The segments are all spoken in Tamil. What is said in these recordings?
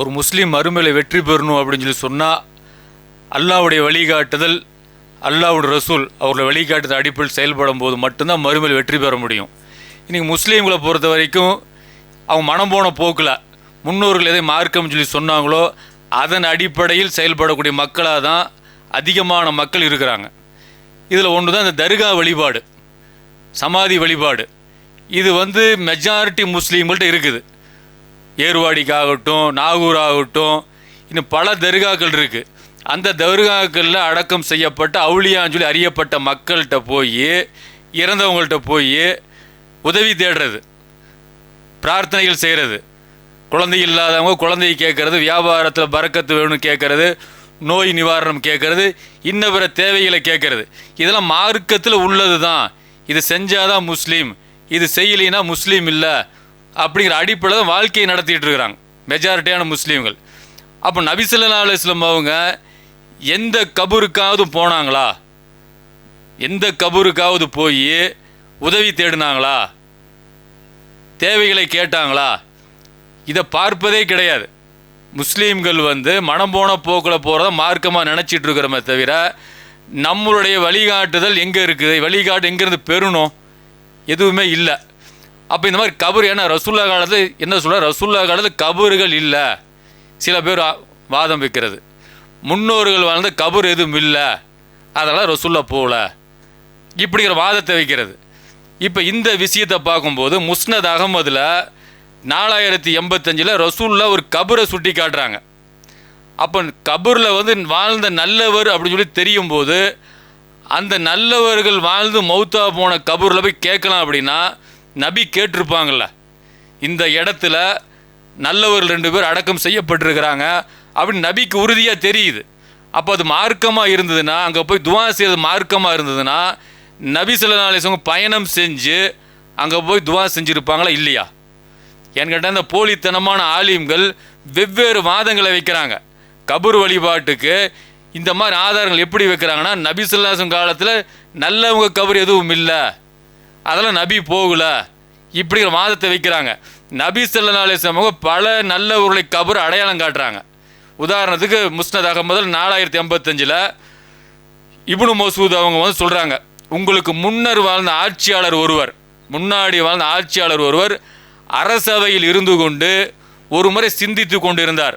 ஒரு முஸ்லீம் மறுமையில் வெற்றி பெறணும் அப்படின்னு சொல்லி சொன்னால் அல்லாவுடைய வழிகாட்டுதல் அல்லாவுடைய ரசூல் அவருடைய வழிகாட்டுதல் அடிப்படையில் செயல்படும் போது மட்டும்தான் மறுமையில் வெற்றி பெற முடியும். இன்றைக்கி முஸ்லீம்களை பொறுத்த வரைக்கும் அவங்க மனம் போன போக்கில் முன்னோர்கள் எதை மார்க்கம்னு சொல்லி சொன்னாங்களோ அதன் அடிப்படையில் செயல்படக்கூடிய மக்களாக தான் அதிகமான மக்கள் இருக்கிறாங்க. இதில் ஒன்று தான் இந்த தர்கா வழிபாடு சமாதி வழிபாடு. இது வந்து மெஜாரிட்டி முஸ்லீம்கள்ட்ட இருக்குது. ஏர்வாடிக்காகட்டும் நாகூர் ஆகட்டும் இன்னும் பல தர்காக்கள் இருக்குது அந்த தர்காக்களில் அடக்கம் செய்யப்பட்ட அவுளியான்னு சொல்லி அறியப்பட்ட மக்கள்கிட்ட போய் இறந்தவங்கள்ட்ட போய் உதவி தேடுறது பிரார்த்தனைகள் செய்கிறது குழந்தை இல்லாதவங்க குழந்தையை கேட்கறது வியாபாரத்தில் பறக்கத்து வேணும்னு கேட்கறது நோய் நிவாரணம் கேட்கறது இன்ன பிற தேவைகளை கேட்கறது. இதெல்லாம் மார்க்கத்தில் உள்ளது தான் இது செஞ்சாதான் முஸ்லீம். இது செய்யலைன்னா முஸ்லீம் இல்லை அப்படிங்கிற அடிப்படையில் தான் வாழ்க்கையை நடத்திட்டு இருக்கிறாங்க. மெஜாரிட்டியான முஸ்லீம்கள். அப்போ நபிசல்லா அலுவலம் அவங்க எந்த கபூருக்காவது போனாங்களா? எந்த கபூருக்காவது போய் உதவி தேடினாங்களா? தேவைகளை கேட்டாங்களா? இதை பார்ப்பதே கிடையாது. முஸ்லீம்கள் வந்து மனம் போன போக்கில் போகிறத மார்க்கமாக நினச்சிட்டு இருக்கிறோமே தவிர நம்மளுடைய வழிகாட்டுதல் எங்கே இருக்குது? வழிகாட்டு எங்கேருந்து பெறணும்? எதுவுமே இல்லை. அப்போ இந்த மாதிரி கபர் ஏன்னா ரசுல்லா காலத்தில் என்ன சொல்ல ரசுல்லா காலத்தில் கபறுகள் இல்லை. சில பேர் வாதம் வைக்கிறது. முன்னோர்கள் வாழ்ந்த கபர் எதுவும் இல்லை. அதெல்லாம் ரசுல்லா போகல. இப்படிங்கிற வாதத்தை வைக்கிறது. இப்போ இந்த விஷயத்தை பார்க்கும்போது முஸ்னத் அகமதில் நாலாயிரத்தி எண்பத்தஞ்சில் ரசூல்லா ஒரு கபரை சுட்டி காட்டுறாங்க. அப்போ கபூரில் வந்து வாழ்ந்த நல்லவர் அப்படின்னு சொல்லி தெரியும் போது அந்த நல்லவர்கள் வாழ்ந்து மௌத்தா போன கபூரில் போய் கேட்கலாம் அப்படின்னா நபி கேட்டிருப்பாங்கல்ல. இந்த இடத்துல நல்லவர்கள் ரெண்டு பேர் அடக்கம் செய்யப்பட்டிருக்கிறாங்க அப்படின்னு நபிக்கு உறுதியாக தெரியுது. அப்போ அது மார்க்கமாக இருந்ததுன்னா அங்கே போய் துவா செய்யறது மார்க்கமாக இருந்ததுன்னா நபி சில சொல்லி பயணம் செஞ்சு அங்கே போய் துவா செஞ்சுருப்பாங்களா இல்லையா? என்கிட்ட இந்த போலித்தனமான ஆலிம்கள் வெவ்வேறு வாதங்களை வைக்கிறாங்க. கபூர் வழிபாட்டுக்கு இந்த மாதிரி ஆதாரங்கள் எப்படி வைக்கிறாங்கன்னா நபி சொல்லாசம் காலத்தில் நல்லவங்க கபர் எதுவும் இல்லை. அதெல்லாம் நபி போகல. இப்படிங்கிற மாதத்தை வைக்கிறாங்க. நபி ஸல்லல்லாஹு அலைஹி பல நல்ல பல நல்லவர்களை கபர் அடையாளம் காட்டுறாங்க. உதாரணத்துக்கு முஸ்னத் அகமதில் நாலாயிரத்தி எண்பத்தஞ்சில் இப்னு மசூத் அவங்க வந்து சொல்கிறாங்க உங்களுக்கு முன்னர் வாழ்ந்த ஆட்சியாளர் ஒருவர் முன்னாடி வாழ்ந்த ஆட்சியாளர் ஒருவர் அரசவையில் இருந்து கொண்டு ஒரு முறை சிந்தித்து கொண்டிருந்தார்.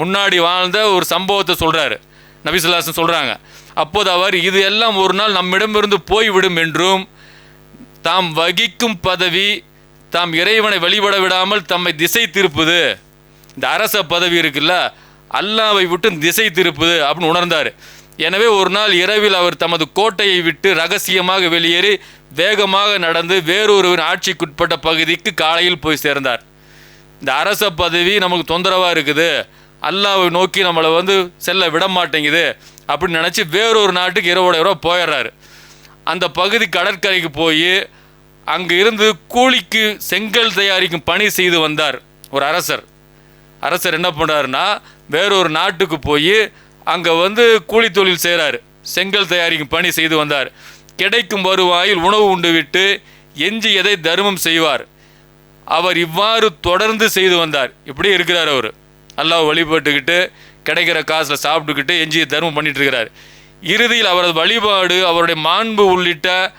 முன்னாடி வாழ்ந்த ஒரு சம்பவத்தை சொல்கிறாரு நபிசுல்லாசன் சொல்கிறாங்க அப்போது அவர் இது எல்லாம் ஒரு நாள் நம்மிடமிருந்து போய்விடும் என்றும் தாம் வகிக்கும் பதவி தாம் இறைவனை வழிபட விடாமல் தம்மை திசை திருப்புது. இந்த அரச பதவி இருக்குல்ல அல்லாவை விட்டு திசை திருப்புது அப்படின்னு உணர்ந்தார். எனவே ஒரு நாள் இரவில் அவர் தமது கோட்டையை விட்டு ரகசியமாக வெளியேறி வேகமாக நடந்து வேறொருவரின் ஆட்சிக்குட்பட்ட பகுதிக்கு காலையில் போய் சேர்ந்தார். இந்த அரச பதவி நமக்கு தொந்தரவாக இருக்குது. அல்லாவை நோக்கி நம்மளை வந்து செல்ல விட மாட்டேங்குது அப்படின்னு நினச்சி வேறொரு நாட்டுக்கு இரவோட இரவு போயிடுறாரு. அந்த பகுதி கடற்கரைக்கு போய் அங்கே இருந்து கூலிக்கு செங்கல் தயாரிக்கும் பணி செய்து வந்தார் ஒரு அரசர். அரசர் என்ன பண்ணுறாருன்னா வேறொரு நாட்டுக்கு போய் அங்கே வந்து கூலி தொழில் செய்கிறாரு செங்கல் தயாரிக்கும் பணி செய்து வந்தார். கிடைக்கும் வருவாயில் உணவு உண்டு விட்டு எஞ்சியதை தர்மம் செய்வார்? அவர் இவ்வாறு தொடர்ந்து செய்து வந்தார். இப்படி இருக்கிறார் அவர். நல்லா வழிபட்டுக்கிட்டு கிடைக்கிற காசில் சாப்பிட்டுக்கிட்டு எஞ்சிய தர்மம் பண்ணிட்டுருக்கிறார். இறுதியில் அவரது வழிபாடு அவருடைய மாண்பு உள்ளிட்ட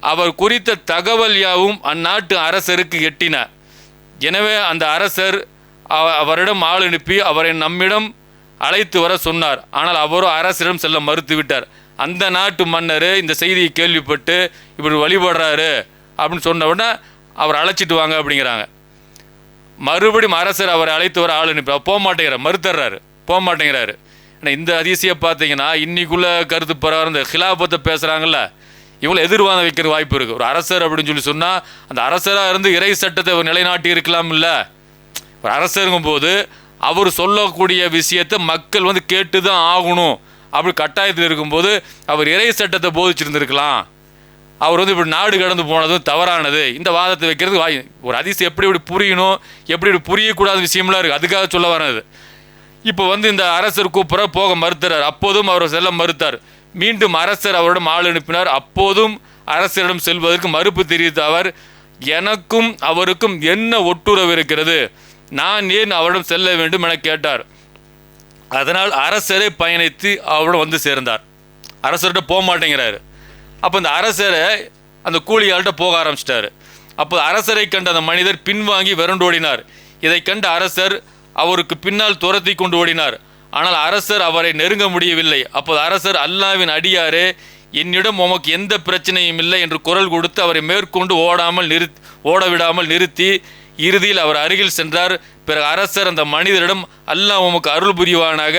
அவர் குறித்த தகவல் யாவும் அந்நாட்டு அரசருக்கு எட்டின. எனவே அந்த அரசர் அவ- அவரிடம் ஆள் அனுப்பி அவரை நம்மிடம் அழைத்து வர சொன்னார். ஆனால் அவரோ அரசரிடம் செல்ல மறுத்துவிட்டார். அந்த நாட்டு மன்னர் இந்த செய்தியை கேள்விப்பட்டு இப்படி வழிபடுறாரு அப்படின்னு சொன்ன உடனே அவர் அழைச்சிட்டு வாங்க அப்படிங்கிறாங்க. மறுபடியும் அரசர் அவரை அழைத்து வர ஆள் அனுப்பி போக மாட்டேங்கிறார் மறுத்தர்றாரு போக மாட்டேங்கிறாரு. ஆனால் இந்த அதிசயம் பார்த்தீங்கன்னா இன்னைக்குள்ள கருத்து பரவாயில்ல இந்த ஹிலாபத்தை பேசுகிறாங்கல்ல இவ்வளோ எதிர்வாதம் வைக்கிற வாய்ப்பு இருக்குது ஒரு அரசர் அப்படின்னு சொல்லி சொன்னால் அந்த அரசராக இருந்து இறை சட்டத்தை நிலைநாட்டி இருக்கலாம் இல்லை ஒரு அரசருங்கும் போது அவர் சொல்லக்கூடிய விஷயத்தை மக்கள் வந்து கேட்டு தான் ஆகணும். அப்படி கட்டாயத்தில் இருக்கும்போது அவர் இறை சட்டத்தை போதிச்சிருந்துருக்கலாம். அவர் வந்து இப்படி நாடு கடந்து போனதும் தவறானது. இந்த வாதத்தை வைக்கிறது வாய் ஒரு அதிசயம் எப்படி இப்படி புரியணும் எப்படி இப்படி புரியக்கூடாத விஷயம்லாம் இருக்குது அதுக்காக சொல்ல வரது இப்போ வந்து இந்த அரசர் கூப்பிட போக மறுத்துறார். அப்போதும் அவர் செல்ல மறுத்தார். மீண்டும் அரசர் அவரிடம் ஆள் அனுப்பினார். அப்போதும் அரசரிடம் செல்வதற்கு மறுப்பு தெரிவித்த அவர் எனக்கும் அவருக்கும் என்ன ஒட்டுறவு இருக்கிறது? நான் ஏன் அவரிடம் செல்ல வேண்டும் என கேட்டார். அதனால் அரசரை பயணித்து அவரிடம் வந்து சேர்ந்தார். அரசர்கிட்ட போக மாட்டேங்கிறாரு. அப்போ இந்த அரசரை அந்த கூலியாள்கிட்ட போக ஆரம்பிச்சிட்டாரு. அப்போ அரசரை கண்ட அந்த மனிதர் பின்வாங்கி விரண்டோடினார் இதை கண்ட அரசர் அவருக்கு பின்னால் துரத்தி கொண்டு ஓடினார். ஆனால் அரசர் அவரை நெருங்க முடியவில்லை. அப்போது அரசர் அல்லாவின் அடியாரே என்னிடம் உமக்கு எந்த பிரச்சனையும் இல்லை என்று குரல் கொடுத்து அவரை மேற்கொண்டு ஓடாமல் நிறு ஓட விடாமல் நிறுத்தி இறுதியில் அவர் அருகில் சென்றார். பிறகு அரசர் அந்த மனிதரிடம் அல்லாஹ் உமக்கு அருள் புரிவானாக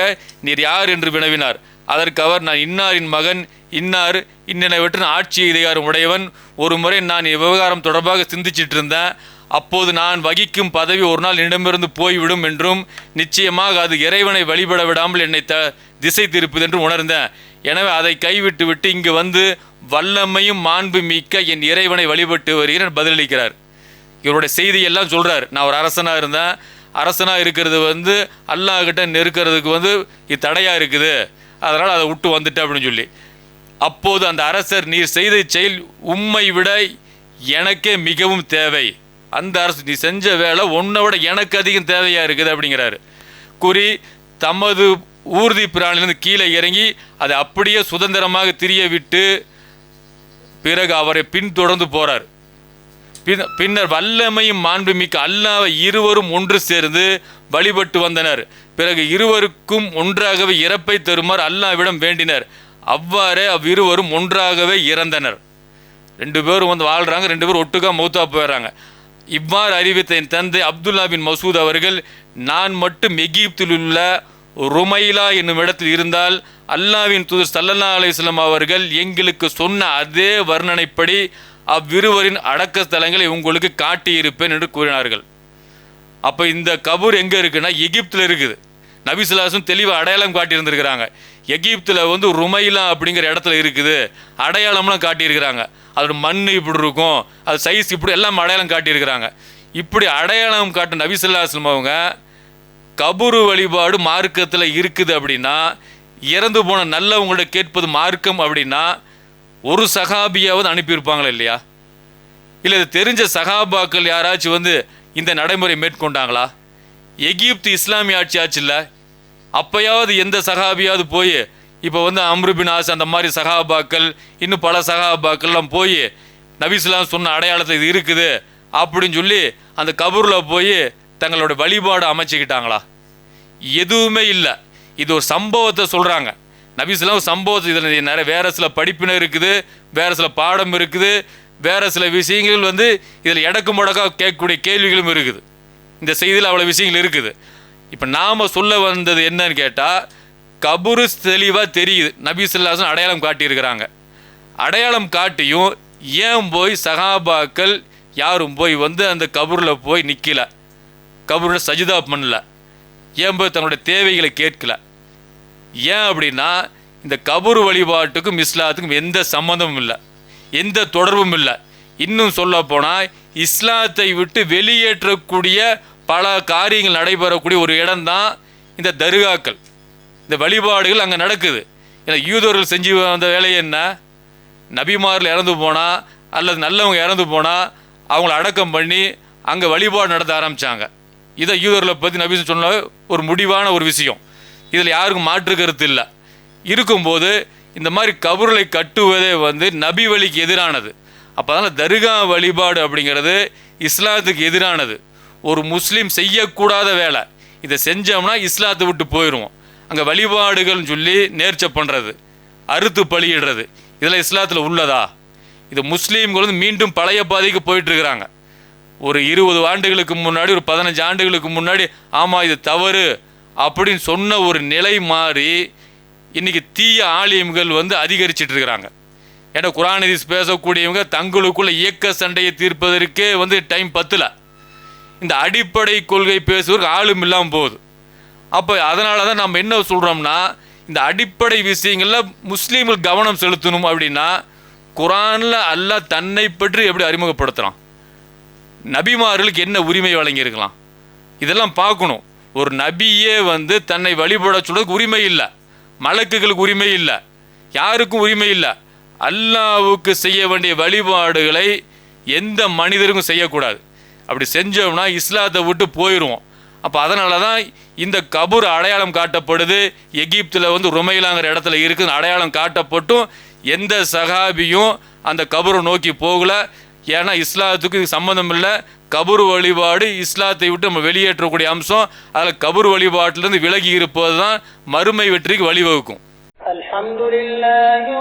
நீர் யார்? என்று வினவினார். அதற்கு அவர் நான் இன்னாரின் மகன் இன்னார் இன்னெனவற்றின் ஆட்சி அதிகாரம் உடையவன். ஒரு முறை நான் விவகாரம் தொடர்பாக சிந்திச்சிட்டு இருந்தேன் அப்போது நான் வகிக்கும் பதவி ஒரு நாள் என்னிடமிருந்து போய்விடும் என்றும் நிச்சயமாக அது இறைவனை வழிபட விடாமல் என்னை த திசை திருப்புது என்று உணர்ந்தேன். எனவே அதை கைவிட்டு விட்டு இங்கு வந்து வல்லமையும் மாண்பு மிக்க என் இறைவனை வழிபட்டு வருகிறேன் பதிலளிக்கிறார். இவருடைய செய்தியெல்லாம் சொல்கிறார் நான் ஒரு அரசனாக இருந்தேன். அரசனாக இருக்கிறது வந்து அல்லாஹ்கிட்ட நெருக்கிறதுக்கு வந்து இது தடையாக இருக்குது. அதனால் அதை விட்டு வந்துட்டேன் அப்படின்னு சொல்லி. அப்போது அந்த அரசர் நீர் செய்த செயல் உம்மை விட எனக்கே மிகவும் தேவை. அந்த அரசு நீ செஞ்ச வேலை உன்னை விட எனக்கு அதிகம் தேவையாக இருக்குது? அப்படிங்கிறாரு. கூறி தமது ஊர்தி பிராணிலிருந்து கீழே இறங்கி அதை அப்படியே சுதந்திரமாக திரிய விட்டு பிறகு அவரை பின்தொடர்ந்து போறார். பின் பின்னர் வல்லமையும் மாண்புமிக்க அல்லாவை இருவரும் ஒன்று சேர்ந்து வழிபட்டு வந்தனர். பிறகு இருவருக்கும் ஒன்றாகவே இறப்பை தருமாறு அல்லாவிடம் வேண்டினர். அவ்வாறே அவ்விருவரும் ஒன்றாகவே இறந்தனர். ரெண்டு பேரும் வந்து வாழ்கிறாங்க ரெண்டு பேரும் ஒட்டுக்கா மௌத்தா போயிடுறாங்க இவ்வாறு அறிவித்த என் தந்தை அப்துல்லா பின் மசூத் அவர்கள் நான் மட்டும் எகிப்தில் உள்ள ருமைலா என்னும் இடத்தில் இருந்தால் அல்லாவின் தூதர் சல்லல்லா அலிஸ்லாம் அவர்கள் எங்களுக்கு சொன்ன அதே வர்ணனைப்படி அவ்விருவரின் அடக்க ஸ்தலங்களை உங்களுக்கு காட்டியிருப்பேன் என்று கூறினார்கள். அப்போ இந்த கபூர் எங்கே இருக்குன்னா எகிப்தில் இருக்குது. நபிசுல்லாசும் தெளிவாக அடையாளம் காட்டியிருந்திருக்கிறாங்க. எகிப்தில் வந்து ருமைலா அப்படிங்கிற இடத்துல இருக்குது. அடையாளம்லாம் காட்டியிருக்கிறாங்க. அதோட மண் இப்படி இருக்கும். அது சைஸ் இப்படி எல்லாம் அடையாளம் காட்டியிருக்கிறாங்க. இப்படி அடையாளம் காட்டும் நபிசுல்லாஸ்லம் அவங்க கபுரு வழிபாடு மார்க்கத்தில் இருக்குது அப்படின்னா இறந்து போன நல்லவங்கள்ட்ட கேட்பது மார்க்கம் அப்படின்னா ஒரு சகாபியாவது அனுப்பியிருப்பாங்களா இல்லையா? இல்லை இது தெரிஞ்ச சகாபாக்கள் யாராச்சும் வந்து இந்த நடைமுறை மேற்கொண்டாங்களா? எகிப்து இஸ்லாமிய ஆட்சி ஆச்சு இல்லை? அப்பயாவது எந்த சகாபியாவது போய் இப்போ வந்து அம்ருபின் ஆஸ் அந்த மாதிரி சகாபாக்கள் இன்னும் பல சகாபாக்கள்லாம் போய் நபிஸ்லாம் சொன்ன அடையாளத்தை இது இருக்குது அப்படின்னு சொல்லி அந்த கபூரில் போய் தங்களோட வழிபாடு அமைச்சுக்கிட்டாங்களா? எதுவுமே இல்லை. இது ஒரு சம்பவத்தை சொல்கிறாங்க நபிஸ்லாம் சம்பவத்தை இதில் நிறைய வேறு சில படிப்பினர் இருக்குது வேறு சில பாடம் இருக்குது வேறு சில விஷயங்கள் வந்து இதில் இடக்கு முடக்காக கேட்கக்கூடிய கேள்விகளும் இருக்குது. இந்த செய்தியில் அவ்வளோ விஷயங்கள் இருக்குது. இப்போ நாம் சொல்ல வந்தது என்னன்னு கேட்டால் கபுரு தெளிவாக தெரியுது. நபி சொல்லாசன் அடையாளம் காட்டியிருக்கிறாங்க. அடையாளம் காட்டியும் ஏன் போய் சகாபாக்கள் யாரும் போய் வந்து அந்த கபூரில் போய் நிற்கல கபூரில் சஜிதா பண்ணல. ஏன் போய் தன்னுடைய தேவைகளை கேட்கல? ஏன் அப்படின்னா இந்த கபூர் வழிபாட்டுக்கும் இஸ்லாத்துக்கும் எந்த சம்மந்தமும் இல்லை. எந்த தொடர்பும் இல்லை. இன்னும் சொல்ல போனால் இஸ்லாத்தை விட்டு வெளியேற்றக்கூடிய பல காரியங்கள் நடைபெறக்கூடிய ஒரு இடம்தான் இந்த தர்காக்கள். இந்த வழிபாடுகள் அங்கே நடக்குது. ஏன்னா யூதர்கள் செஞ்சு வந்த வேலை என்ன? நபிமாரில் இறந்து போனால் அல்லது நல்லவங்க இறந்து போனால் அவங்கள அடக்கம் பண்ணி அங்கே வழிபாடு நடத்த ஆரம்பித்தாங்க இதை யூதர்களை பற்றி நபி சொன்ன ஒரு முடிவான ஒரு விஷயம். இதில் யாருக்கும் மாற்று கருத்து இல்லை. இருக்கும்போது இந்த மாதிரி கபர்களை கட்டுவதே வந்து நபி வழிக்கு எதிரானது. அப்போ அதனால் தர்கா வழிபாடு அப்படிங்கிறது இஸ்லாத்துக்கு எதிரானது. ஒரு முஸ்லீம் செய்யக்கூடாத வேலை. இதை செஞ்சோம்னா இஸ்லாத்தை விட்டு போயிடுவோம் அங்கே வழிபாடுகள்னு சொல்லி நேர்ச்சை பண்ணுறது அறுத்து பழியிடுறது இதெல்லாம் இஸ்லாத்தில் உள்ளதா? இது முஸ்லீம்கள் வந்து மீண்டும் பழைய பாதைக்கு போயிட்டுருக்கிறாங்க. ஒரு இருபது ஆண்டுகளுக்கு முன்னாடி ஒரு பதினஞ்சு ஆண்டுகளுக்கு முன்னாடி ஆமாம் இது தவறு அப்படின்னு சொன்ன ஒரு நிலை மாறி இன்னைக்கு தீய ஆலியம்கள் வந்து அதிகரிச்சிட்டு இருக்கிறாங்க ஏன்னா குரான் பேசக்கூடியவங்க தங்களுக்குள்ள இயக்க சண்டையை தீர்ப்பதற்கே வந்து டைம் பத்தலை. இந்த அடிப்படை கொள்கை பேசுவதற்கு ஆளும் இல்லாமல் போகுது. அப்போ அதனால தான் நம்ம என்ன சொல்கிறோம்னா இந்த அடிப்படை விஷயங்களில் முஸ்லீம்கள் கவனம் செலுத்தணும் அப்படின்னா குரானில் அல்லாஹ் தன்னை பற்றி எப்படி அறிமுகப்படுத்துகிறான் நபிமார்களுக்கு என்ன உரிமை வழங்கியிருக்கலாம்? இதெல்லாம் பார்க்கணும். ஒரு நபியே வந்து தன்னை வழிபட சொல்றதுக்கு உரிமை இல்லை. மலக்குகளுக்கு உரிமை இல்லை. யாருக்கும் உரிமை இல்லை. அல்லாவுக்கு செய்ய வேண்டிய வழிபாடுகளை எந்த மனிதருக்கும் செய்யக்கூடாது. அப்படி செஞ்சோம்னா இஸ்லாத்தை விட்டு போயிடுவோம். அப்போ அதனால தான் இந்த கபூர் அடையாளம் காட்டப்படுது. எகிப்தில் வந்து ருமையிலாங்கிற இடத்துல இருக்குன்னு அடையாளம் காட்டப்பட்டும். எந்த சகாபியும் அந்த கபூரை நோக்கி போகல. ஏன்னா இஸ்லாத்துக்கு சம்மந்தம் இல்லை. கபூர் வழிபாடு இஸ்லாத்தை விட்டு நம்ம வெளியேற்றக்கூடிய அம்சம். அதில் கபூர் வழிபாட்டிலிருந்து விலகி இருப்பது தான் மறுமை வெற்றிக்கு வழிவகுக்கும். அலமதுல்லாஹி